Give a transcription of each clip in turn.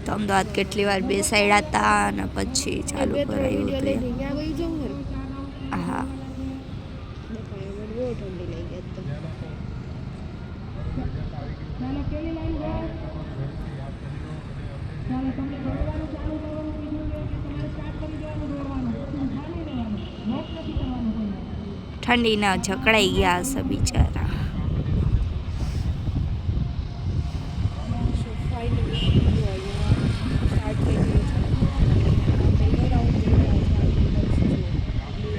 તો અમદાવાદ કેટલી વાર બેસાડ્યા હતા અને પછી ચાલુ કરાયું હતું. હા. ઠંડીના જકડાઈ ગયા હશે બિચારા ફાઇનલી સ્ટાર્ટ થઈ ગયું છે પહેલો રાઉન્ડ જઈ રહ્યા છે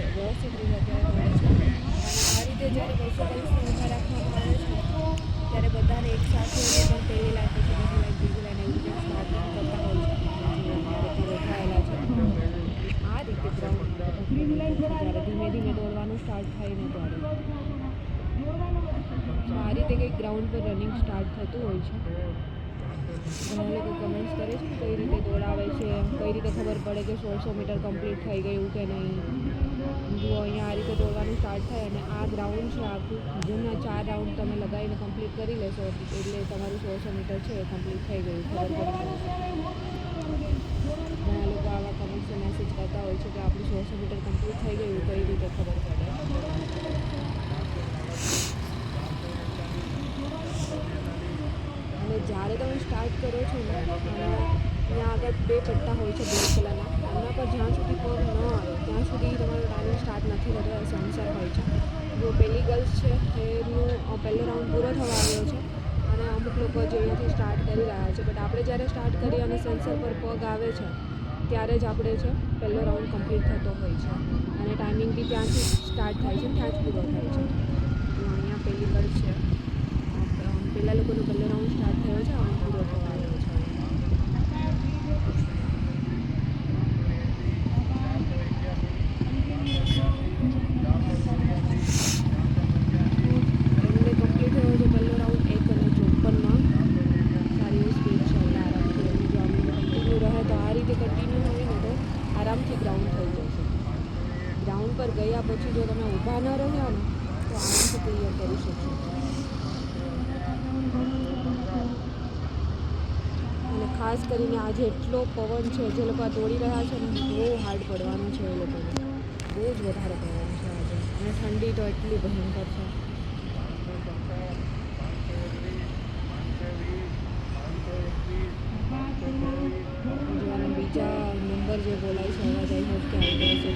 વ્યવસ્થિત રીતે અત્યારે દોડે છે અને આ રીતે જ્યારે બસો પલ્સને ઊભા રાખવામાં આવે છે ત્યારે બધાને એક સાથે પણ પહેલી લાઈન પછી બીજી લાઈન બીજી લાઈન એવી રીતે સ્ટાર્ટ કરતા હોય છે બધા ગોઠવાયેલા છે આ રીતે ગ્રાઉન્ડ જ્યારે ધીમે ધીમે દોડવાનું સ્ટાર્ટ થાય દોડે આ રીતે કંઈક ગ્રાઉન્ડ પર રનિંગ સ્ટાર્ટ થતું હોય છે. ઘણા લોકો કમેન્ટ્સ કરે છે કઈ રીતે દોડાવે છે કઈ રીતે ખબર પડે કે સોળસો મીટર કમ્પ્લીટ થઈ ગયું કે નહીં. જુઓ, અહીંયા આ રીતે દોડવાનું સ્ટાર્ટ થાય અને આ ગ્રાઉન્ડ છે આખું. જૂના ચાર રાઉન્ડ તમે લગાવીને કમ્પ્લીટ કરી લેશો એટલે તમારું સોળસો મીટર છે એ કમ્પ્લીટ થઈ ગયું. ખબર પડી જશે ઘણા લોકો આવા કમેન્ટ્સને મેસેજ કરતા હોય સોળસો મીટર કમ્પ્લીટ થઈ ગયું કઈ રીતે ખબર પડે. અને જ્યારે તમે સ્ટાર્ટ કરો છો ને ત્યાં આગળ બે પટ્ટા હોય છે બ્લેક કલરના એમના પર જ્યાં સુધી પગ ન આવે, ત્યાં સુધી તમારો ટાઈમિંગ સ્ટાર્ટ નથી થતો સેન્સર હોય છે. જો પહેલી ગર્લ્સ છે, એનું પહેલો રાઉન્ડ પૂરો થવા આવ્યો છે, અને અમુક લોકો જે અહીંયાથી સ્ટાર્ટ કરી રહ્યા છે. બટ આપણે જ્યારે સ્ટાર્ટ કરીએ અને સેન્સર પર પગ આવે છે ત્યારે જ આપણે છે, પહેલો રાઉન્ડ કમ્પ્લીટ થતો હોય છે. અને ટાઈમિંગ બી ત્યાંથી સ્ટાર્ટ થાય છે, ત્યાં જ પૂરો થાય છે. અહીંયા પહેલી ગર્લ્સ છે. પહેલાં લોકોનો પહેલો રાઉન્ડ સ્ટાર્ટ થયો છે અને પૂરો થવા આવ્યો છે એમને કમ્પ્લીટ થયો છે પહેલો રાઉન્ડ એક અને ચોપનમાં સારી એવી સ્પીડ છે એટલે આરામથી એમની જો આમ કન્ટિન્યુ રહે તો આ રીતે કન્ટિન્યુ હોય ને તો આરામથી ગ્રાઉન્ડ થઈ જશે ગ્રાઉન્ડ પર ગયા પછી જો તમે ઊભા ન રહ્યા ને તો આરામથી ક્લિયર કરી શકશો અને ખાસ એટલો પવન છે, જે લોકો આ દોડી રહ્યા છે ને બહુ હાર્ડ પડવાનું છે એ લોકોને. બહુ જ વધારે પવન છે આજે. અને ઠંડી તો એટલી ભયંકર છે. બીજા નંબર જે બોલાય છે, અવાજ આઈ હોપ કે આવી ગયો છે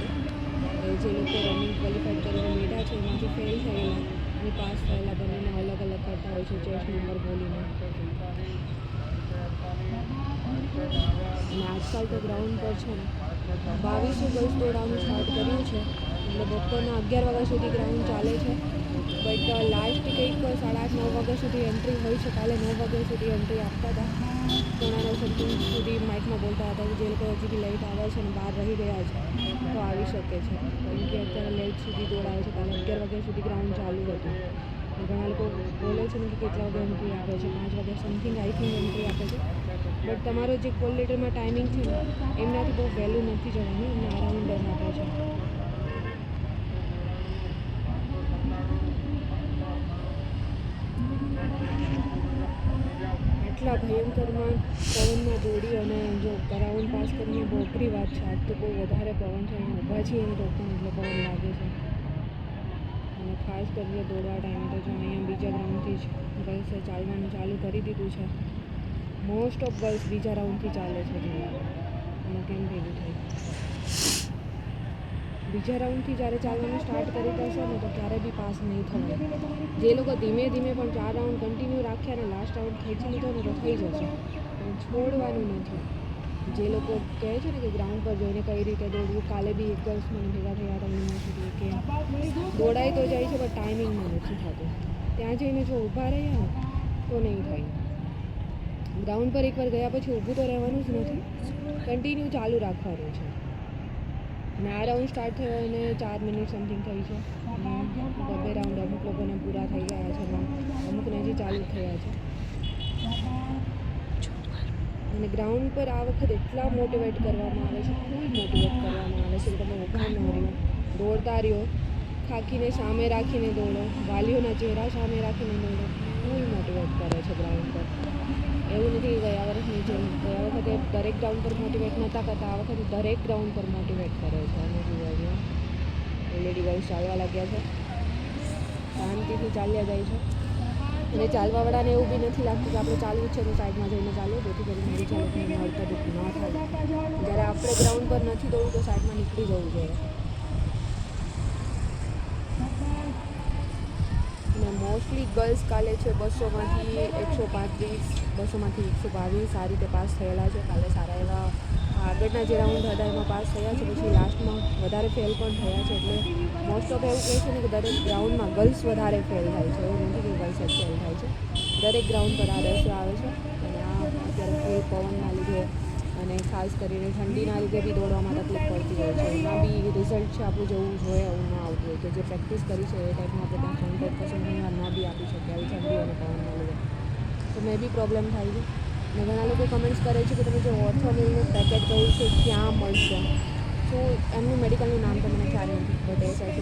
જે લોકો રનિંગ ક્વોલિફાઈડ કરીને બેઠા છે, એમાંથી ફેલ થયેલા અને પાસ થયેલા બંનેને અલગ અલગ કરતા હોય છે ચેસ નંબર બોલીને. આજકાલ ગ્રાઉન્ડ પર છે ને. બાવીસો ગર્લ્સ દોડાનું સ્ટાર્ટ કર્યું છે. એટલે બપોરના અગિયાર વાગ્યા સુધી ગ્રાઉન્ડ ચાલે છે. બટ લાસ્ટ કંઈક સાડા આઠ, નવ વાગ્યા સુધી એન્ટ્રી હોય છે. કાલે નવ વાગ્યા સુધી એન્ટ્રી આપતા હતા. પોણા નવ સમથિંગ સુધી માઇકમાં બોલતા હતા કે જે લોકો હજી બી લેટ આવે છે અને બહાર રહી ગયા છે, તો આવી શકે છે. કેમ કે અત્યારે લેટ સુધી દોડાવે છે. કાલે અગિયાર વાગ્યા સુધી ગ્રાઉન્ડ ચાલુ હતું. ઘણા લોકો બોલે છે ને કે કેટલા વાગે એન્ટ્રી આપે છે. પાંચ વાગ્યા સમથિંગ આઈ થિંક એન્ટ્રી આપે છે. બટ તમારો જે કોલ લેટરમાં ટાઈમિંગ છે એમનાથી બહુ વહેલું નથી જવાનું, એમને અરાઉન્ડ આપે છે. આટલા ભયંકરમાં પવનમાં દોડી અને જો કરાઉન્ડ પાસ કરીને બોકરી વાત છે, આજ તો બહુ વધારે પવન છે અહીંયા ઊભા છીએ એમ રોકન એટલે પવન લાગે છે. અને ખાસ કરીને દોડવા ટાઈમે તો જો અહીંયા બીજા ગ્રાઉન્ડથી જ ગર્લ્સે ચાલવાનું ચાલુ કરી દીધું છે. મોસ્ટ ઓફ ગર્લ્સ બીજા રાઉન્ડથી ચાલે છે એમાં અને કેમ ભેગું થઈ બીજા રાઉન્ડથી જ્યારે ચાલવાનું સ્ટાર્ટ કરી દેશો ને તો ક્યારે બી પાસ નહીં થવાય. જે લોકો ધીમે ધીમે પણ ચાર રાઉન્ડ કન્ટિન્યુ રાખ્યા ને લાસ્ટ રાઉન્ડ ખેંચી લીધો ને તો થઈ જશે. છોડવાનું નથી. જે લોકો કહે છે ને કે ગ્રાઉન્ડ પર જોઈને કઈ રીતે દોડવું, કાલે બી એક ગર્લ્સ મને ભેગા થયા હતા યુનિવર્સિટી કે દોડાઈ તો જાય છે પણ ટાઈમિંગમાં નથી થતું. ત્યાં જઈને જો ઊભા રહ્યા ને, તો નહીં થાય. ગ્રાઉન્ડ પર એકવાર ગયા પછી ઊભું તો રહેવાનું જ નથી. કન્ટિન્યુ ચાલુ રાખવાનું છે. અને આ રાઉન્ડ સ્ટાર્ટ થયો અને ચાર મિનિટ સમથિંગ થઈ છે. બબે રાઉન્ડ અમુક લોકોને પૂરા થઈ ગયા છે અમુકને હજી ચાલુ થયા છે. અને ગ્રાઉન્ડ પર આ વખત એટલા મોટિવેટ કરવામાં આવે છે ફૂલ મોટિવેટ કરવામાં આવે છે કે તમે ઊભા ન રહ્યો. દોડતા રહ્યો. થાકીને સામે રાખીને દોડો. વાલીઓના ચહેરા સામે રાખીને દોડો. ફૂલ મોટિવેટ કરે છે ગ્રાઉન્ડ પર. એવું નથી ગયા વર્ષની જેમ ગયા વખતે દરેક ગ્રાઉન્ડ પર મોટિવેટ નહોતા કરતા, આ વખતે દરેક ગ્રાઉન્ડ પર મોટિવેટ કરે છે. અને અહીંયા ઓલરેડી ગર્લ્સ ચાલવા લાગ્યા છે. શાંતિથી ચાલ્યા જાય છે. અને ચાલવાવાળાને એવું બી નથી લાગતું કે આપણે ચાલવું છે તો સાઈડમાં જઈને ચાલો જેથી કરીને બીજા લોકોને મળતા દુઃખ ન થાય. જ્યારે આપણે ગ્રાઉન્ડ પર નથી દોડવું તો સાઈડમાં નીકળી જવું જોઈએ અને મોસ્ટલી ગર્લ્સ કાલે છે બસોમાંથી એકસો પાંત્રીસ, બસોમાંથી એકસો બાવીસ, આ રીતે પાસ થયેલા છે. કાલે સારા એવા આગળના જે રાઉન્ડ હતા એમાં પાસ થયા છે. પછી લાસ્ટમાં વધારે ફેલ પણ થયા છે. એટલે મોસ્ટ ઓફ એવું કહે છે ને કે દરેક ગ્રાઉન્ડમાં ગર્લ્સ વધારે ફેલ થાય છે. એવું નથી કે ગર્લ્સ જ ફેલ થાય છે. દરેક ગ્રાઉન્ડ પર આ આવે છે. અને આ અત્યારે ફૂલ પવનના લીધે અને ખાસ કરીને ઠંડીના લીધે બી દોડવામાં તકલીફ પડતી હોય છે. એમાં બી રિઝલ્ટ છે આપણું જવું જોઈએ એવું ન હોય કે જે પ્રેક્ટિસ કરી છે એ ટાઈપનું આપણે ત્યાં હંડ્રેડ પર્સન્ટ ઘણીવાર ના બી આપી શકીએ, આવી ઠંડી અને પવનના લીધે તો મેં બી પ્રોબ્લેમ થાય છે. ને ઘણા લોકો કમેન્ટ્સ કરે છે કે તમે જે ઓર્થોમિલનું પેકેટ કહ્યું છે, ક્યાં મળશે તો એમનું મેડિકલનું નામ તો મને ખ્યાલ નથી બટ એ સાઈડ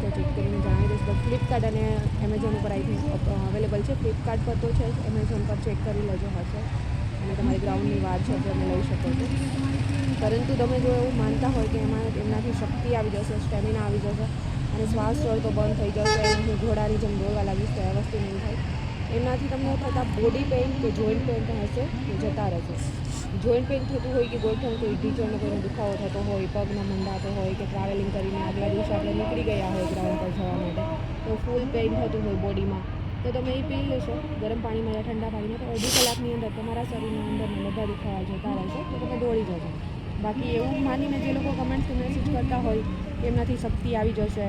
તો ચેક કરીને જણાવી દઈશ. તો ફ્લિપકાર્ટ અને એમેઝોન ઉપર આઈ થિંક અવેલેબલ છે. ફ્લિપકાર્ટ પર તો છે જ. એમેઝોન પર ચેક કરી લેજો હશે. અને તમારી ગ્રાઉન્ડની વાત છે, તમે લઈ શકો છો. પરંતુ તમે જો એવું માનતા હોય કે એમાં, એમનાથી શક્તિ આવી જશે સ્ટેમિના આવી જશે અને શ્વાસ ચડતો બંધ થઈ જશે હું ઘોડાની જેમ દોડવા લાગીશ, તો વસ્તુ નહીં થાય. એનાથી તમને થતા બોડી પેઇન કે જોઈન્ટ પેઇન પણ હશે, એ જતા રહેશે. જોઈન્ટ પેઇન થતું હોય કે ગોઠણ કોઈ ટીચરનો કોઈનો દુખાવો થતો હોય, પગનો મંડાતો હોય કે ટ્રાવેલિંગ કરીને આગલા દિવસે આપણે નીકળી ગયા હોય ગ્રાઉન્ડ પર જવા માટે, તો ફૂલ પેઇન થતું હોય બોડીમાં તો તમે એ પી લેશો. ગરમ પાણીમાં યા ઠંડા પાણીમાં તો અડધી કલાકની અંદર તમારા શરીરની અંદરના બધા દુખાવા જતા રહેશે, તો તમે દોડી જશો બાકી એવું માનીને જે લોકો કમેન્ટ્સ કે મેસેજ કરતા હોય કે એમનાથી શક્તિ આવી જશે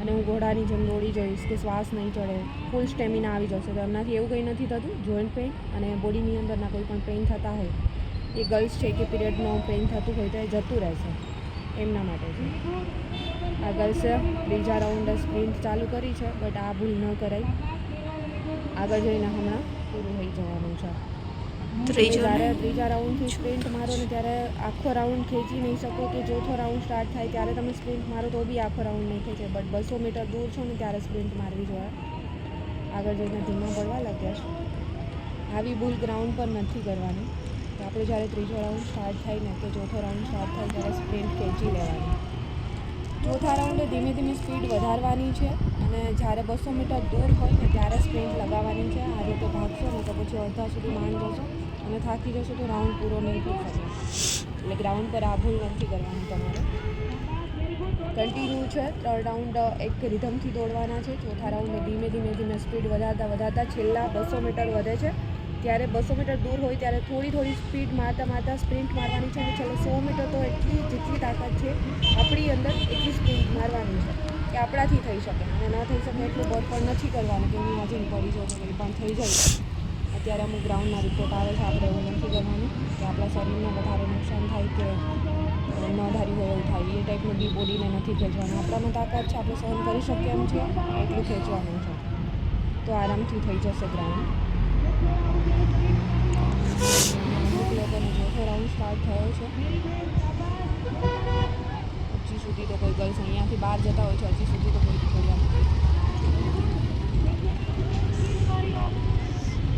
અને હું ઘોડાની જેમ દોડી જઈશ કે શ્વાસ નહીં ચડે ફૂલ સ્ટેમિના આવી જશે. તો એમનાથી એવું કંઈ નથી થતું જોઈન્ટ પેઇન અને બોડીની અંદરના કોઈ પણ પેઇન થતા હોય, એ ગર્લ્સ છે કે પીરિયડનો પેઇન થતું હોય તો એ જતું રહેશે, એમના માટે છે. આ ગર્લ્સે ત્રીજા રાઉન્ડ સ્પ્રિન્ટ ચાલુ કરી છે બટ આ ભૂલ ન કરાય. આગળ જઈને હમણાં પૂરું થઈ જવાનું છે. ત્રીજો ત્રીજા રાઉન્ડથી સ્પ્રિન્ટ મારો ને ત્યારે આખો રાઉન્ડ ખેંચી નહીં શકો કે ચોથો રાઉન્ડ સ્ટાર્ટ થાય ત્યારે તમે સ્પ્રિન્ટ મારો તો બી આખો રાઉન્ડ નહીં ખેંચે. બટ બસો મીટર દૂર છો ને ત્યારે સ્પ્રિન્ટ મારવી જોઈએ. આગળ જઈને ધીમા પડવા લાગ્યા છે. આવી ભૂલ ગ્રાઉન્ડ પર નથી કરવાની. આપણે જ્યારે ત્રીજો રાઉન્ડ સ્ટાર્ટ થાય ને કે ચોથો રાઉન્ડ સ્ટાર્ટ થાય ત્યારે સ્પ્રિન્ટ ખેંચી લેવાની. ચોથા રાઉન્ડે ધીમે ધીમે સ્પીડ વધારવાની છે અને જ્યારે બસો મીટર દૂર હોય ને ત્યારે સ્પ્રિન્ટ લગાવવાની છે. આ રીતે ભાગશો ને તો પછી અડધા સુધી માંડ જશો અને થાકી જશો તો રાઉન્ડ પૂરો નહીં થઈ શકે. એટલે ગ્રાઉન્ડ પર આ ભૂલ નથી કરવાની તમારે. કન્ટિન્યુ છે. ત્રણ રાઉન્ડ એક રિધમથી દોડવાના છે. ચોથા રાઉન્ડે ધીમે ધીમે ધીમે સ્પીડ વધારતા વધારતા છેલ્લા બસો મીટર વધે છે. ત્યારે બસો મીટર દૂર હોય ત્યારે થોડી થોડી સ્પીડ મારતા મારતા સ્પ્રિન્ટ મારવાની છે અને છેલ્લે સો મીટર તો એટલી જેટલી તાકાત છે, આપણી અંદર એટલી સ્પ્રિન્ટ મારવાની છે કે આપણાથી થઈ શકે અને ન થઈ શકે એટલું બળ પણ નથી કરવાનું કે હું આજે પડી જાઉં કંઈ પણ થઈ જાય. અત્યારે અમુક ગ્રાઉન્ડના રિપોર્ટ આવે છે, આપણે એવું નથી કરવાનું કે આપણા શરીરને વધારે નુકસાન થાય કે ન ધાર્યું હોય એવું થાય. એ ટાઈપનું બી બોડીને નથી ખેંચવાનું. આપણામાં તાકાત છે, આપણે સહન કરી શકીએ એમ છે, એટલું ખેંચવાનું છે. તો આરામથી થઈ જશે ગ્રાઉન્ડ હજી સુધી તો કોઈ ગર્લ્સ અહીંયાથી બહાર જતા હોય છે. હજી સુધી તો કોઈ નીકળ્યા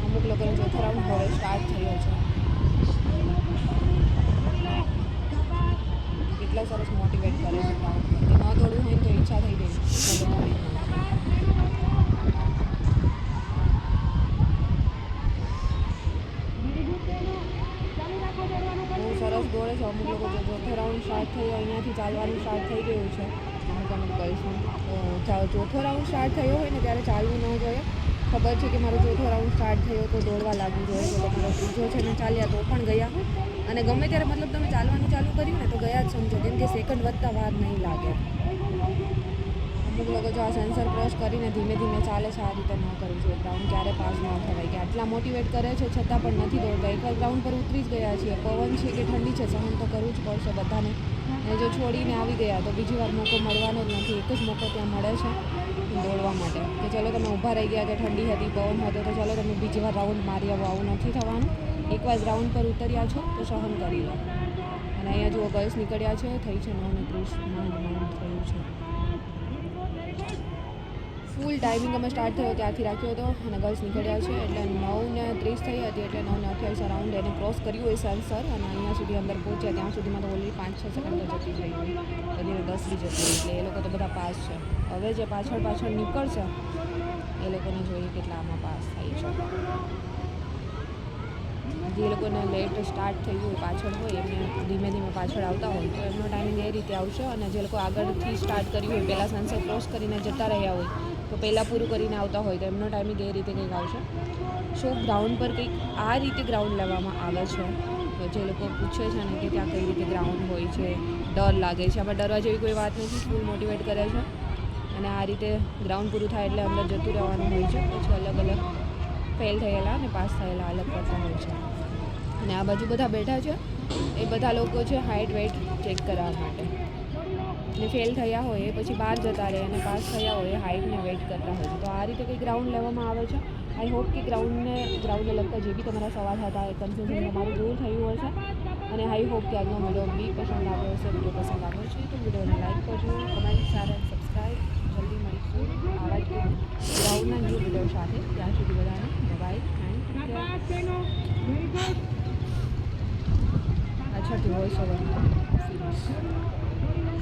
અમુક લોકોનો ચોથો સ્ટાર્ટ થયો છે કેટલા સરસ મોટિવેટ કરે છે ન દોડવું હોય તો ઈચ્છા થઈ ગઈ ચલો દોડી જ નાખીએ. સરસ દોડે છે અમુક લોકો જે ચોથો સ્ટાર્ટ થયો અહીંયાથી ચાલવાનું સ્ટાર્ટ થઈ ગયું છે. અમુક અમુક કહીશું તો ચોથો રાઉન્ડ સ્ટાર્ટ થયો હોય ને ત્યારે ચાલવું ન જોઈએ. ખબર છે કે મારો ચોથો રાઉન્ડ સ્ટાર્ટ થયો તો દોડવા લાગવું જોઈએ તો મારો ત્રીજો છે ને ચાલ્યા તો પણ ગયા અને ગમે ત્યારે મતલબ તમે ચાલવાનું ચાલુ કર્યું ને તો ગયા જ સમજો કેમ કે સેકન્ડ વધતા વાર નહીં લાગે. અમુક લોકો જો આ સેન્સર ક્રોસ કરીને ધીમે ધીમે ચાલે છે આ રીતે ન કરવું જોઈએ રાઉન્ડ ક્યારે પાસ ન થવાય કે આટલા મોટિવેટ કરે છે છતાં પણ નથી દોડતા. એકવાર ગ્રાઉન્ડ પર ઉતરી જ ગયા છીએ. પવન છે કે ઠંડી છે, સહન તો કરવું જ પડશે બધાને. અને જો છોડીને આવી ગયા તો બીજી વાર મોકો મળવાનો જ નથી. એક જ મોકો ત્યાં મળે છે દોડવા માટે. કે ચલો તમે ઊભા રહી ગયા કે ઠંડી હતી, પવન હતો, તો ચલો તમે બીજી વાર રાઉન્ડ મારી આવો. આવું નથી થવાનું. એકવાર ગ્રાઉન્ડ પર ઉતર્યા છો તો સહન કરી લો. અને અહીંયા જુઓ ગર્લ્સ નીકળ્યા છે. થઈ છે નવ ને ત્રીસ. થયું છે. ફૂલ ટાઈમિંગ અમે સ્ટાર્ટ થયો ત્યાંથી રાખ્યો હતો અને ગર્લ્સ નીકળ્યા છે એટલે નવ ને ત્રીસ થઈ હતી એટલે નવ ને અઠ્યાવીસ અરાઉન્ડ એને ક્રોસ કર્યું હોય સર અને અહીંયા સુધી અંદર પહોંચ્યા. ત્યાં સુધીમાં તો ઓનલી પાંચ, છ સેકન્ડ તો જતી બધી દસ બી જતી એટલે એ લોકો તો બધા પાસ છે. હવે જે પાછળ પાછળ નીકળશે, એ લોકોને જોઈએ કેટલા આમાં પાસ થાય છે. જે લોકોને લેટ સ્ટાર્ટ થયું હોય પાછળ હોય, એમને ધીમે ધીમે પાછળ આવતા હોય, તો એમનો ટાઈમિંગ એ રીતે આવશે અને જે લોકો આગળથી સ્ટાર્ટ કર્યું હોય, પહેલાં સનસેટ ક્રોસ કરીને જતા રહ્યા હોય તો પહેલાં પૂરું કરીને આવતા હોય તો એમનો ટાઈમિંગ એ રીતે કંઈક આવશે. સો ગ્રાઉન્ડ પર કંઈક આ રીતે ગ્રાઉન્ડ લેવામાં આવે છે. તો જે લોકો પૂછે છે ને કે ત્યાં કઈ રીતે ગ્રાઉન્ડ હોય છે, ડર લાગે છે. આમાં ડરવા જેવી કોઈ વાત નથી સ્કૂલ મોટિવેટ કરે છે. અને આ રીતે ગ્રાઉન્ડ પૂરું થાય એટલે અંદર જતું રહેવાનું હોય છે. પછી અલગ અલગ ફેલ થયેલા અને પાસ થયેલા અલગ કરતા હોય છે. અને આ બાજુ બધા બેઠા છે. એ બધા લોકો છે હાઇટ વેઇટ ચેક કરવા માટે. ને ફેલ થયા હોય એ પછી બહાર જતા રહે અને પાસ થયા હોય હાઇટને વેઇટ કરતા હોય તો આ રીતે કંઈ ગ્રાઉન્ડ લેવામાં આવે છે? આઈ હોપ કે ગ્રાઉન્ડને ગ્રાઉન્ડને લગતા જે બી તમારા સવાલ હતા એ કન્ફ્યુઝન તમારું દૂર થયું હશે. અને આઈ હોપ કે આજનો વીડિયો બી પસંદ આવ્યો હશે વીડિયો પસંદ આવ્યો છે તો વિડીયોને લાઈક કરજો કમેન્ટ સારા સબસ્ક્રાઈબ જલ્દી મળીશું આવા જ ગ્રાઉન્ડના ન્યૂ વીડિયો સાથે. ત્યાં સુધી બધાને બાય એન્ડ પાછળથી વોઇસ ઓવર